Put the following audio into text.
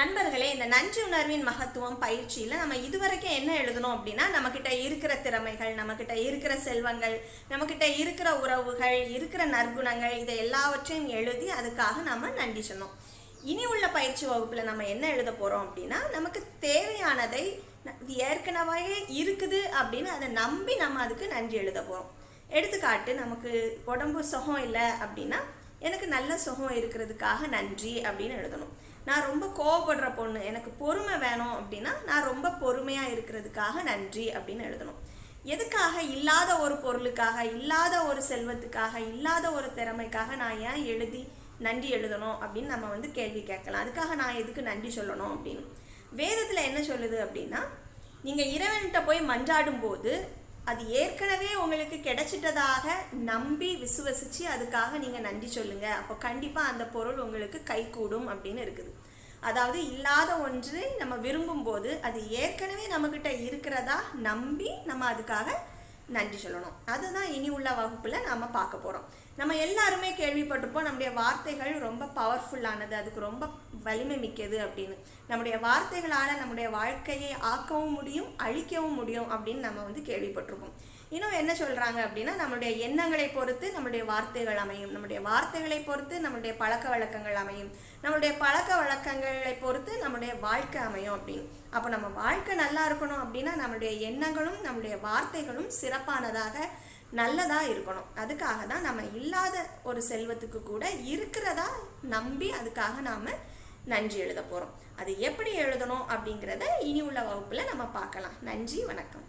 நண்பர்களே இந்த நன்றி உணர்வின் மகத்துவம் பயிற்சியில் நம்ம இதுவரைக்கும் என்ன எழுதணும் அப்படின்னா நம்மக்கிட்ட இருக்கிற திறமைகள் நம்மக்கிட்ட இருக்கிற செல்வங்கள் நம்மக்கிட்ட இருக்கிற உறவுகள் இருக்கிற நற்குணங்கள் இதை எல்லாவற்றையும் எழுதி அதுக்காக நம்ம நன்றி சொன்னோம். இனி உள்ள பயிற்சி வகுப்பில் நம்ம என்ன எழுத போகிறோம் அப்படின்னா நமக்கு தேவையானதை இது ஏற்கனவே இருக்குது அப்படின்னு அதை நம்பி நம்ம அதுக்கு நன்றி எழுத போகிறோம் எடுத்துக்காட்டு நமக்கு உடம்பு சுகம் இல்லை அப்படின்னா எனக்கு நல்ல சுகம் இருக்கிறதுக்காக நன்றி அப்படின்னு எழுதணும். நான் ரொம்ப கோவப்படுற பொண்ணு. எனக்கு பொறுமை வேணும் அப்படின்னா நான் ரொம்ப பொறுமையாக இருக்கிறதுக்காக நன்றி அப்படின்னு எழுதணும். எதுக்காக? இல்லாத ஒரு பொருளுக்காக இல்லாத ஒரு செல்வத்துக்காக இல்லாத ஒரு திறமைக்காக நான் ஏன் எழுதி நன்றி எழுதணும் அப்படின்னு நம்ம வந்து கேள்வி கேட்கலாம். அதுக்காக நான் எதுக்கு நன்றி சொல்லணும் அப்படின்னு. வேதத்தில் என்ன சொல்லுது அப்படின்னா நீங்கள் இறைவன்கிட்ட போய் மன்றாடும் போது அது ஏற்கனவே உங்களுக்கு கிடைச்சிட்டதாக நம்பி விசுவசிச்சு அதுக்காக நீங்கள் நன்றி சொல்லுங்க. அப்போ கண்டிப்பாக அந்த பொருள் உங்களுக்கு கைகூடும் அப்படின்னு இருக்குது. அதாவது இல்லாத ஒன்று நம்ம விரும்பும்போது அது ஏற்கனவே நம்மக்கிட்ட இருக்கிறதா நம்பி நம்ம அதுக்காக நன்றி சொல்லணும். அதுதான் இனி உள்ள வகுப்பில் நாம் பார்க்க போகிறோம் நம்ம எல்லாருமே கேள்விப்பட்டிருப்போம் நம்முடைய வார்த்தைகள் ரொம்ப பவர்ஃபுல்லானது அதுக்கு ரொம்ப வலிமை மிக்கது அப்படின்னு. நம்முடைய வார்த்தைகளால் நம்முடைய வாழ்க்கையை ஆக்கவும் முடியும் அழிக்கவும் முடியும் அப்படின்னு நம்ம வந்து கேள்விப்பட்டிருப்போம். இன்னும் என்ன சொல்கிறாங்க அப்படின்னா நம்மளுடைய எண்ணங்களை பொறுத்து நம்மளுடைய வார்த்தைகள் அமையும். நம்முடைய வார்த்தைகளை பொறுத்து நம்மளுடைய பழக்க வழக்கங்கள் அமையும். நம்மளுடைய பழக்க வழக்கங்களை பொறுத்து நம்மளுடைய வாழ்க்கை அமையும் அப்படின்னு. அப்போ நம்ம வாழ்க்கை நல்லா இருக்கணும் அப்படின்னா நம்மளுடைய எண்ணங்களும் நம்முடைய வார்த்தைகளும் சிறப்பானதாக நல்லதாக இருக்கணும். அதுக்காக தான் நம்ம இல்லாத ஒரு செல்வத்துக்கு கூட இருக்கிறதா நம்பி அதுக்காக நாம் நன்றி எழுத போகிறோம் அது எப்படி எழுதணும் அப்படிங்கிறத இனி உள்ள வகுப்பில் நம்ம பார்க்கலாம். நன்றி வணக்கம்.